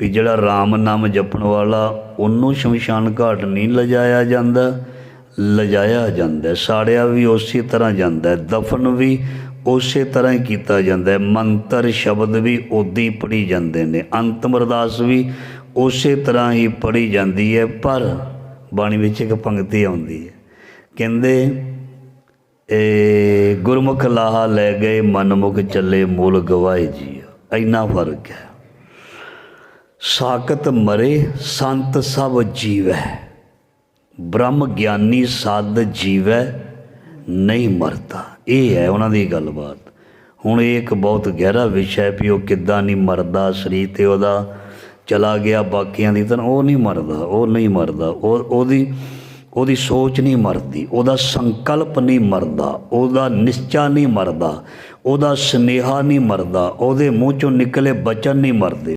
ਵੀ ਜਿਹੜਾ ਰਾਮ ਨਾਮ ਜਪਣ ਵਾਲਾ, ਉਹਨੂੰ ਸ਼ਮਸ਼ਾਨ ਘਾਟ ਨਹੀਂ ਲਿਜਾਇਆ ਜਾਂਦਾ ਲਿਜਾਇਆ ਜਾਂਦਾ ਸਾੜਿਆ ਵੀ ਉਸੇ ਤਰ੍ਹਾਂ ਜਾਂਦਾ ਦਫਨ ਵੀ ਉਸੇ ਤਰ੍ਹਾਂ ਹੀ ਕੀਤਾ ਜਾਂਦਾ ਹੈ। ਮੰਤਰ, ਸ਼ਬਦ ਵੀ ਉਦਾਂ ਹੀ ਪੜੀ ਜਾਂਦੇ ਨੇ, ਅੰਤਮ ਅਰਦਾਸ ਵੀ ਉਸੇ ਤਰ੍ਹਾਂ ਹੀ ਪੜੀ ਜਾਂਦੀ ਹੈ, ਪਰ ਬਾਣੀ ਵਿੱਚ ਇੱਕ ਪੰਕਤੀ ਆਉਂਦੀ ਹੈ। ਕਹਿੰਦੇ ਇਹ ਗੁਰਮੁਖ ਲਾਹਾ ਲੈ ਗਏ, ਮਨਮੁਖ ਚੱਲੇ ਮੂਲ ਗਵਾਏ ਜੀ ਇੰਨਾ ਫ਼ਰਕ ਹੈ। ਸਾਖਤ ਮਰੇ, ਸੰਤ ਸਭ ਜੀਵੈ। ਬ੍ਰਹਮ ਗਿਆਨੀ ਸਾਧ ਜੀਵੈ, ਨਹੀਂ ਮਰਦਾ ਇਹ ਹੈ ਉਹਨਾਂ ਦੀ ਗੱਲਬਾਤ। ਹੁਣ ਇਹ ਇੱਕ ਬਹੁਤ ਗਹਿਰਾ ਵਿਸ਼ਾ ਹੈ ਵੀ ਉਹ ਕਿੱਦਾਂ ਨਹੀਂ ਮਰਦਾ, ਸਰੀਰ ਤੇ ਉਹਦਾ ਚਲਾ ਗਿਆ, ਬਾਕੀਆਂ ਦੀ ਤਰ੍ਹਾਂ ਉਹ ਨਹੀਂ ਮਰਦਾ, ਉਹ ਨਹੀਂ ਮਰਦਾ, ਉਹ ਉਹਦੀ ਉਹਦੀ ਸੋਚ ਨਹੀਂ ਮਰਦੀ, ਉਹਦਾ ਸੰਕਲਪ ਨਹੀਂ ਮਰਦਾ, ਉਹਦਾ ਨਿਸ਼ਚਾ ਨਹੀਂ ਮਰਦਾ, ਉਹਦਾ ਸਨੇਹਾ ਨਹੀਂ ਮਰਦਾ, ਉਹਦੇ ਮੂੰਹ ਚੋਂ ਨਿਕਲੇ ਬਚਨ ਨਹੀਂ ਮਰਦੇ।